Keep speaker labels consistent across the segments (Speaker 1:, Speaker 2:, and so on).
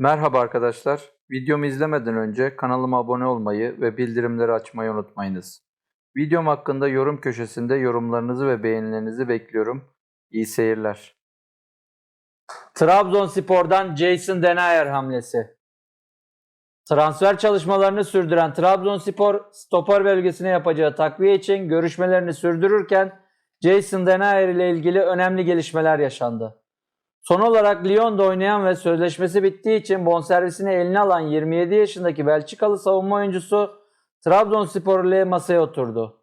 Speaker 1: Merhaba arkadaşlar. Videomu izlemeden önce kanalıma abone olmayı ve bildirimleri açmayı unutmayınız. Videom hakkında yorum köşesinde yorumlarınızı ve beğenilerinizi bekliyorum. İyi seyirler. Trabzonspor'dan Jason Denayer hamlesi. Transfer çalışmalarını sürdüren Trabzonspor, stoper bölgesine yapacağı takviye için görüşmelerini sürdürürken Jason Denayer ile ilgili önemli gelişmeler yaşandı. Son olarak Lyon'da oynayan ve sözleşmesi bittiği için bonservisini eline alan 27 yaşındaki Belçikalı savunma oyuncusu Trabzonspor ile masaya oturdu.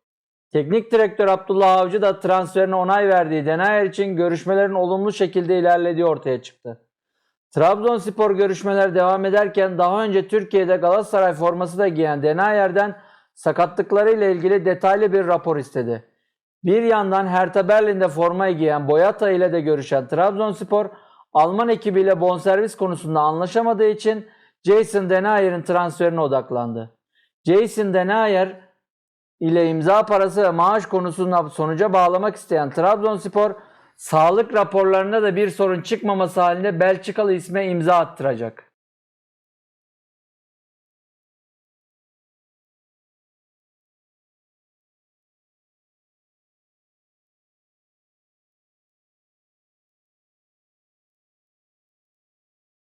Speaker 1: Teknik direktör Abdullah Avcı da transferine onay verdiği Denayer için görüşmelerin olumlu şekilde ilerlediği ortaya çıktı. Trabzonspor görüşmeler devam ederken daha önce Türkiye'de Galatasaray forması da giyen Denayer'den sakatlıkları ile ilgili detaylı bir rapor istedi. Bir yandan Hertha Berlin'de formayı giyen Boyata ile de görüşen Trabzonspor, Alman ekibiyle bonservis konusunda anlaşamadığı için Jason Denayer'in transferine odaklandı. Jason Denayer ile imza parası ve maaş konusunda sonuca bağlamak isteyen Trabzonspor, sağlık raporlarında da bir sorun çıkmaması halinde Belçikalı isme imza attıracak.